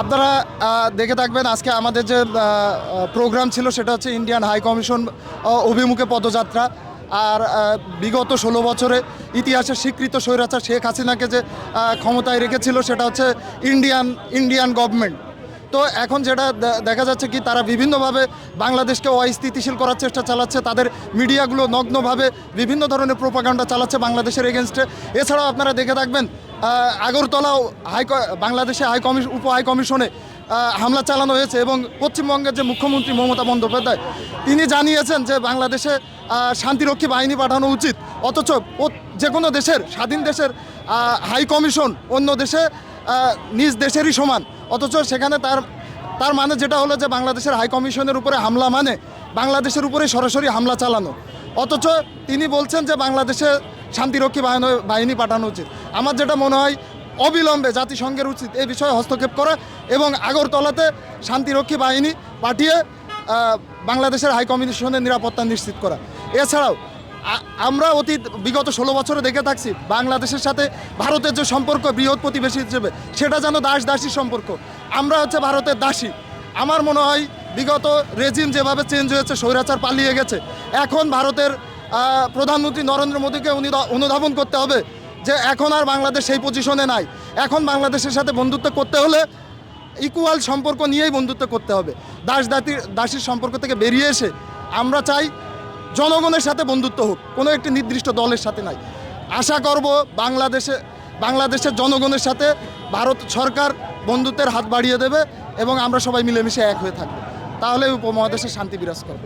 আপনারা দেখে থাকবেন আজকে আমাদের যে প্রোগ্রাম ছিল সেটা হচ্ছে ইন্ডিয়ান হাই কমিশন অভিমুখে পদযাত্রা। আর বিগত ষোলো বছরে ইতিহাসে স্বীকৃত স্বৈরাচার শেখ হাসিনাকে যে ক্ষমতায় রেখেছিল সেটা হচ্ছে ইন্ডিয়ান ইন্ডিয়ান গভর্নমেন্ট। তো এখন যেটা দেখা যাচ্ছে কি তারা বিভিন্নভাবে বাংলাদেশকে অস্থিতিশীল করার চেষ্টা চালাচ্ছে, তাদের মিডিয়াগুলো নগ্নভাবে বিভিন্ন ধরনের প্রোপাগান্ডা চালাচ্ছে বাংলাদেশের এগেনস্টে এছাড়াও আপনারা দেখে থাকবেন আগরতলা হাই বাংলাদেশে হাই কমিশন উপ হাই কমিশনে হামলা চালানো হয়েছে এবং পশ্চিমবঙ্গের যে মুখ্যমন্ত্রী মমতা বন্দ্যোপাধ্যায়, তিনি জানিয়েছেন যে বাংলাদেশে শান্তিরক্ষী বাহিনী পাঠানো উচিত। অথচ যে কোনো দেশের, স্বাধীন দেশের হাই কমিশন অন্য দেশে নিজ দেশেরই সমান। অথচ সেখানে তার তার মানে যেটা হলো যে বাংলাদেশের হাই কমিশনের উপরে হামলা মানে বাংলাদেশের উপরে সরাসরি হামলা চালানো। অথচ তিনি বলছেন যে বাংলাদেশে শান্তিরক্ষী বাহিনী পাঠানো উচিত। আমার যেটা মনে হয়, অবিলম্বে জাতিসংঘের উচিত এই বিষয়ে হস্তক্ষেপ করা এবং আগরতলাতে শান্তিরক্ষী বাহিনী পাঠিয়ে বাংলাদেশের হাই কমিশনের নিরাপত্তা নিশ্চিত করা। এছাড়াও আমরা অতীত বিগত ষোলো বছরে দেখে থাকছি বাংলাদেশের সাথে ভারতের যে সম্পর্ক, বৃহৎ প্রতিবেশী হিসেবে, সেটা যেন দাস দাসী সম্পর্ক। আমরা হচ্ছে ভারতের দাসী। আমার মনে হয় বিগত রেজিম যেভাবে চেঞ্জ হয়েছে, স্বৈরাচার পালিয়ে গেছে, এখন ভারতের প্রধানমন্ত্রী নরেন্দ্র মোদীকে অনুধা- অনুধাবন করতে হবে যে এখন আর বাংলাদেশ সেই পজিশনে নাই। এখন বাংলাদেশের সাথে বন্ধুত্ব করতে হলে ইকুয়াল সম্পর্ক নিয়েই বন্ধুত্ব করতে হবে। দাস দাতির দাসীর সম্পর্ক থেকে বেরিয়ে এসে আমরা চাই জনগণের সাথে বন্ধুত্ব হোক, কোনো একটি নির্দিষ্ট দলের সাথে নাই। আশা করব বাংলাদেশে, বাংলাদেশের জনগণের সাথে ভারত সরকার বন্ধুত্বের হাত বাড়িয়ে দেবে এবং আমরা সবাই মিলেমিশে এক হয়ে থাকব। তাহলে উপমহাদেশে শান্তি বিরাজ করবে।